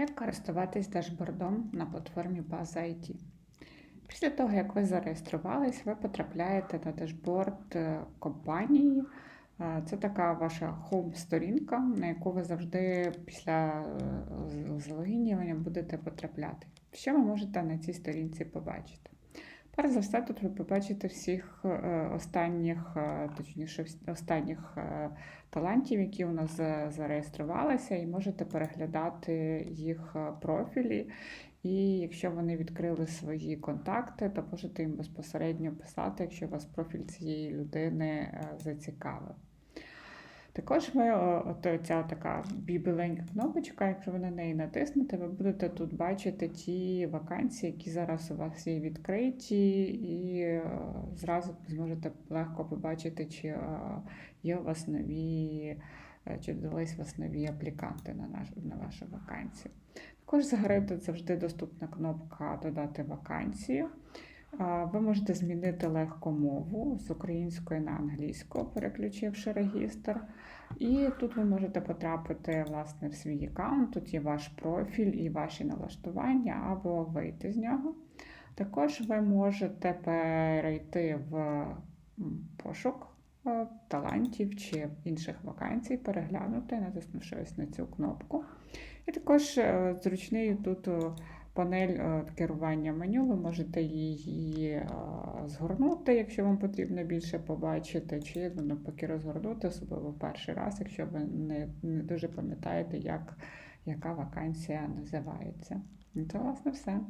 Як користуватись дашбордом на платформі База IT? Після того, як ви зареєструвались, ви потрапляєте на дашборд е, компанії. Е, Це така ваша хоум-сторінка, на яку ви завжди після е, залогінювання будете потрапляти. Що ви можете на цій сторінці побачити? Перш за все, тут ви побачите всіх е, останніх, е, точніше, останніх е, талантів, які у нас зареєструвалися, і можете переглядати їх профілі. І якщо вони відкрили свої контакти, то можете їм безпосередньо писати, якщо вас профіль цієї людини зацікавив. Також ви, от ця така бібеленька кнопочка, якщо ви на неї натиснете, ви будете тут бачити ті вакансії, які зараз у вас є відкриті, і е, зразу зможете легко побачити, чи е, є у вас нові, е, чи додались у вас нові апліканти на, наш, на вашу вакансію. Також згори завжди доступна кнопка Додати вакансію. Ви можете змінити легко мову з української на англійську, переключивши регістр. І тут ви можете потрапити власне в свій аккаунт. Тут є ваш профіль і ваші налаштування, або вийти з нього. Також ви можете перейти в пошук е, талантів чи інших вакансій, переглянути, натиснувши ось на цю кнопку. І також е, зручний тут е, панель е, керування меню. Ви можете її е, згорнути, якщо вам потрібно більше побачити, чи ну, навпаки розгорнути, особливо перший раз, якщо ви не, не дуже пам'ятаєте, як, яка вакансія називається. Ну, Це, власне, все.